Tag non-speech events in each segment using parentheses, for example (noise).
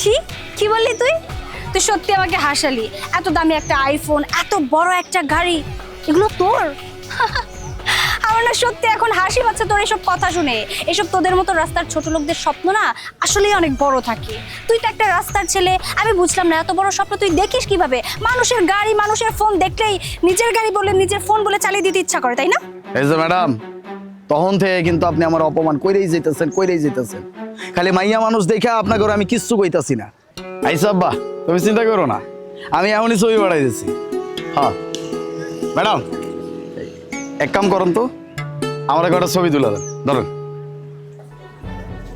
ছি, কি বললি তুই? তুই সত্যি আমাকে হাসালি। এত দামি একটা আইফোন এত বড় একটা গাড়ি, এগুলো তোর? (laughs) আমার না সত্যি এখন হাসি পাচ্ছে তোর এসব কথা শুনে। এসব তোদের মতো রাস্তার ছোট লোকদের স্বপ্ন না আসলেই অনেক বড় থাকে। তুই তো একটা রাস্তার ছেলে, আমি বুঝলাম না এত বড় স্বপ্ন তুই দেখিস কীভাবে? মানুষের গাড়ি, মানুষের ফোন দেখলেই নিজের গাড়ি বলে নিজের ফোন বলে চালিয়ে দিতে ইচ্ছা করে, তাই না? এই যে ম্যাডাম, তখন থেকে কিন্তু আপনি আমার অপমান কইরেই যেতেছেন কইরেই যেতেছেন। খালি মাইয়া মানুষ দেখে আপনাকে আমি কিচ্ছু কইতাছি না। আইসা আব্বা, তুমি চিন্তা করো না। আমি এমনই ছবি বাড়াই দিচ্ছি হ্যাঁ। ম্যাডাম, এক কাম করুন তো। আমার একটা ছবি তুলে দেন। ধরুন।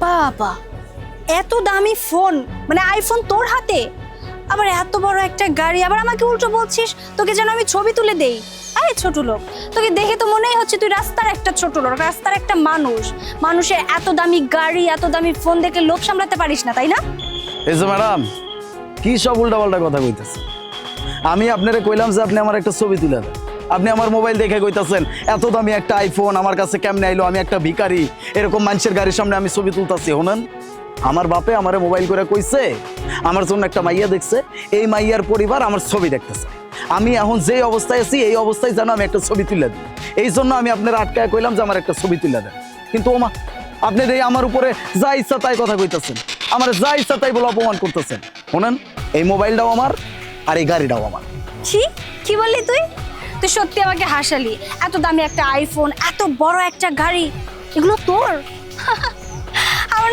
বাবা, এত দামি ফোন মানে আইফোন তোর হাতে? আবার এত বড় একটা গাড়ি, আবার আমাকে উল্টো বলছিস, তোকে যেন আমি ছবি তুলে দেই। আরে ছোট লোক, তোকে দেখে তো মনেই হচ্ছে তুই রাস্তার একটা ছোট লোক, রাস্তার একটা মানুষ। মানুষের এত দামি গাড়ি, এত দামি ফোন দেখে লোভ সামলাতে পারিস না, তাই না? এই যে ম্যাডাম, কি সব উল্টা পাল্টা কথা কইতেছে আমি আপনারে কইলাম যে আপনি আমার একটা ছবি তুলে দেন। আপনি আমার মোবাইল দেখে কইতাছেন, এত দামি একটা আইফোন আমার কাছে কেমনে আইলো, আমি একটা ভিখারি, এরকম মানুষের গাড়ির সামনে আমি ছবি তুলতাছি হোনেন আমার বাপে আমারে মোবাইল করে কইছে, আমার জন্য একটা মাইয়া দেখছে, এই মাইয়ার পরিবার আমার ছবি দেখতেছে। আমি এখন যে অবস্থায় আছি, এই অবস্থায় যেন আমি একটা ছবি তুলে দিই। এই জন্য আমি আপনার আটকায় কইলাম যে আমার একটা ছবি তুলে দেন। কিন্তু ওমা, আপনি এই আমার উপরে যা ইচ্ছা তাই কথা কইতাছেন, আমার যা ইচ্ছা তাই বলে অপমান করতেছেন। শোনেন, এই মোবাইলটাও আমার আর এই গাড়িটাও আমার। ছি, কি বললি তুই? তুই সত্যি আমাকে হাসালি। এত দামি একটা আইফোন এত বড় একটা গাড়ি, এগুলো তোর? (laughs)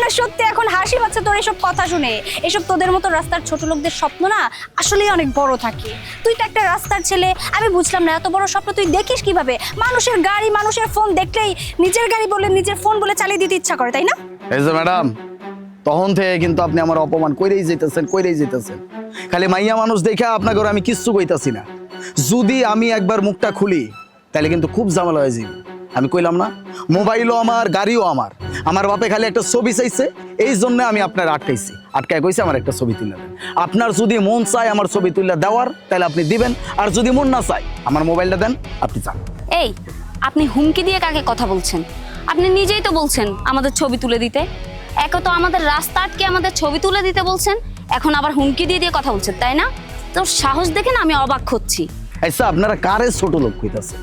আমার সত্যি এখন হাসি পাচ্ছে তোর এসব কথা শুনে। এসব তোদের মতো রাস্তার ছোট লোকদের স্বপ্ন না আসলেই অনেক বড় থাকে। তুই তো একটা রাস্তার ছেলে, আমি বুঝলাম না এত বড় স্বপ্ন তুই দেখিস কীভাবে? মানুষের গাড়ি, মানুষের ফোন দেখলেই নিজের গাড়ি বলে নিজের ফোন বলে চালিয়ে দিতে ইচ্ছা করে, তাই না? এই যে ম্যাডাম, তখন থেকে কিন্তু আপনি আমার অপমান কইরেই যেতেছেন কইরেই যেতেছেন খালি মাইয়া মানুষ দেখে আপনাকে আমি কিচ্ছু কইতাছি না। যদি আমি একবার মুখটা খুলি, তাহলে কিন্তু খুব ঝামেলা হয়ে যাবে আমি কইলাম না, মোবাইলও আমার, গাড়িও আমার। আমার বাপে খালি একটা ছবি চাইছে এই জন্য আমি আপনার আটকাইছি। আটকায় কইছে আমার একটা ছবি তুলে দেন। আপনার যদি মন চায় আমার ছবি তুলে দেওয়ার তাহলে আপনি দিবেন। আর যদি মন না চায় আমার মোবাইলটা দেন আপনি চান। এই আপনি হুমকি দিয়ে কাকে কথা বলছেন? আপনি নিজেই তো বলছেন আমাদের ছবি তুলে দিতে। এক তো আমাদের রাস্তা আটকে আমাদের ছবি তুলে দিতে বলছেন। এখন আবার হুমকি দিয়ে দিয়ে কথা বলছেন তাই না? তোর সাহস দেখে না আমি অবাক হচ্ছি। আচ্ছা আপনারা কারে ছোট লোক কইতাছে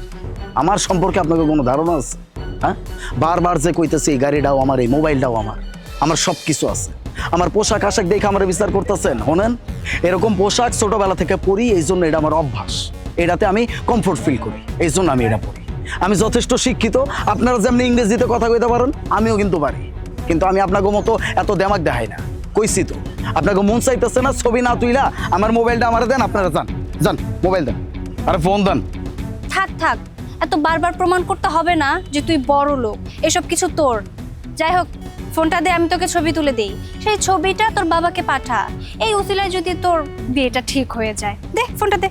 আমার সম্পর্কে আপনাকে কোনো ধারণা আছে? হ্যাঁ? বারবার যে কইতেছে, এই গাড়িটাও আমার, এই মোবাইলটাও আমার। আমার সব কিছু আছে। আমার পোশাক আশাক দেখে আমার বিচার করতেছেন শোনেন এরকম পোশাক ছোটবেলা থেকে পরি, এই জন্য এটা আমার অভ্যাস। এটাতে আমি কমফোর্ট ফিল করি, এই জন্য আমি এটা পরি। আমি যথেষ্ট শিক্ষিত, আপনারা যেমনি ইংরেজিতে কথা কইতে পারেন, আমিও কিন্তু পারি। কিন্তু আমি আপনাকে মতো এত দেমাক দেখাই না। কইছি তো আপনাকে মন চাইতেছে না ছবি না তুইলা, আমার মোবাইলটা আমার দেন, আপনারা যান। যান, মোবাইল দেন। আরে ফোন দেন। থাক থাক। এত বারবার প্রমাণ করতে হবে না যে তুই বড় লোক। এসব কিছু তোর। যাই হোক, ফোনটা দে, আমি তোকে ছবি তুলে দেই। সেই ছবিটা তোর বাবাকে পাঠা। এই উসিলায় যদি তোর বিয়েটা ঠিক হয়ে যায়। দে, ফোনটা দে।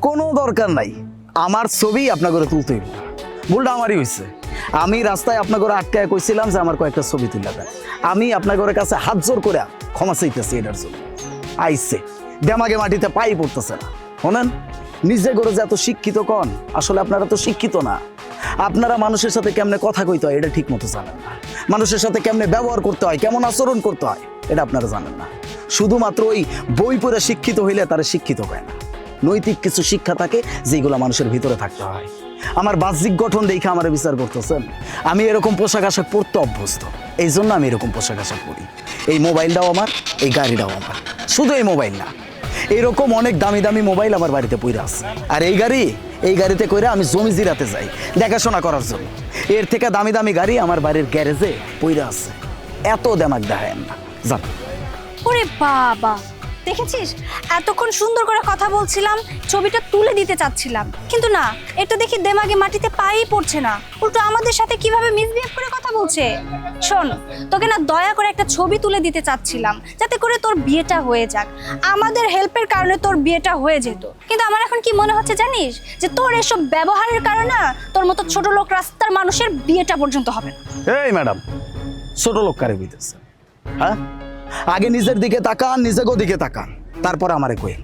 কোনো দরকার নাই। আমার ছবি আপনার করে তুলতে ভুলটা আমারই হয়েছে আমি রাস্তায় আপনার করে আটকায় কইছিলাম যে আমার কয়েকটা ছবি তুলে দেন। আমি আপনার ঘরের কাছে হাত জোর করে ক্ষমা চাইতেছি এটার জন্য। আইসে দেমাগে মাটিতে পাই পড়তেছে না। শোনেন? নিজে করে যে এত শিক্ষিত কন, আসলে আপনারা তো শিক্ষিত না। আপনারা মানুষের সাথে কেমনে কথা কইতে হয়, এটা ঠিক মতো জানেন না। মানুষের সাথে কেমনে ব্যবহার করতে হয়, কেমন আচরণ করতে হয়, এটা আপনারা জানেন না। শুধুমাত্র ওই বই পড়ে শিক্ষিত হইলে তারা শিক্ষিত হয় না। নৈতিক কিছু শিক্ষা থাকে, যেগুলো মানুষের ভিতরে থাকতে হয়। আমার বাহ্যিক গঠন দেখে আমার বিচার করতেছেন। আমি এরকম পোশাক আশাক পরতে অভ্যস্ত। এই জন্য আমি এরকম পোশাক আশাক পরি। এই মোবাইলটাও আমার, এই গাড়িটাও আমার। শুধু এই মোবাইল না এরকম অনেক দামি দামি মোবাইল আমার বাড়িতে পইরা আছে। আর এই গাড়ি, এই গাড়িতে কইরা আমি জমি জিরাতে যাই, দেখাশোনা করার জন্য। এর থেকে দামি দামি গাড়ি আমার বাড়ির গ্যারেজে পইরা আছে। এত দেমাক দেখায় না। জান ওরে বাবা দেখেছিস? এতক্ষণ সুন্দর করে কথা বলছিলাম, ছবিটা তুলে দিতে চাচ্ছিলাম। কিন্তু না, এটা দেখি দেমাগে মাটিতে পায়েই পড়ছে না। উল্টো আমাদের সাথে কীভাবে মিসবিহেভ করে কথা বলছে? শোন, তোকে না দয়া করে একটা ছবি তুলে দিতে চাচ্ছিলাম, যাতে করে তোর বিয়েটা হয়ে যাক। আমাদের হেল্পের কারণে তোর বিয়েটা হয়ে যেত। কিন্তু আমার এখন কি মনে হচ্ছে জানিস? যে তোর এসব ব্যবহারের কারণে তোর মতো ছোট লোক রাস্তার মানুষের বিয়েটা পর্যন্ত হবে না। এই ম্যাডাম, ছোট লোক কারে বুঝতেছে হ্যাঁ? আগে নিজের দিকে তাকান নিজেকেও দিকে তাকান। তারপর আমারে কইন।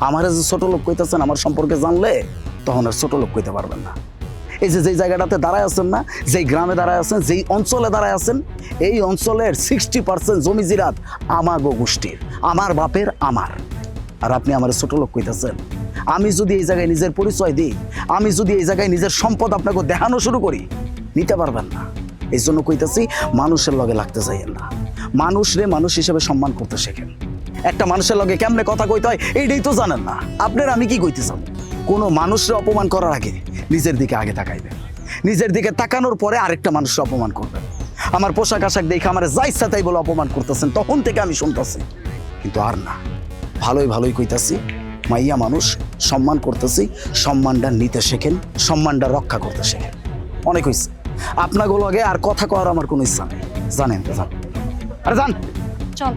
আমারে যে ছোট লোক কইতেছেন আমার সম্পর্কে জানলে তখন আর ছোট লোক কইতে পারবেন না। এই যে যেই জায়গাটাতে দাঁড়ায় আছেন না, যেই গ্রামে দাঁড়ায় আছেন, যেই অঞ্চলে দাঁড়ায় আছেন, এই অঞ্চলের সিক্সটি পার্সেন্ট জমি জিরাত আমার গো গোষ্ঠীর। আমার বাপের আমার। আর আপনি আমার ছোট লোক কইতেছেন। আমি যদি এই জায়গায় নিজের পরিচয় দিই, আমি যদি এই জায়গায় নিজের সম্পদ আপনাকে দেখানো শুরু করি, নিতে পারবেন না। এই জন্য কইতেছি, মানুষের লগে লাগতে চাইেন না। মানুষ রে মানুষ হিসেবে সম্মান করতে শেখেন। একটা মানুষের লগে কেমনে কথা কইতে হয়, এইটাই তো জানেন না। আপনার আমি কি কইতে চাবো? কোনো মানুষের অপমান করার আগে নিজের দিকে আগে তাকাইবেন নিজের দিকে তাকানোর পরে আরেকটা মানুষের অপমান করবেন আমার পোশাক আশাক দেখে আমার যা ইচ্ছা তাই বলে অপমান করতেছেন, তখন থেকে আমি শুনতেছি। কিন্তু আর না, ভালোই ভালোই কইতাছি, মাইয়া মানুষ, সম্মান করতেছি, সম্মানটা নিতে শেখেন, সম্মানটা রক্ষা করতে শেখেন। অনেক হয়েছে আপনাগুলো আগে আর কথা কওয়ার আমার কোনো ইচ্ছা নেই। জানেন তো জান আরে যান। চল।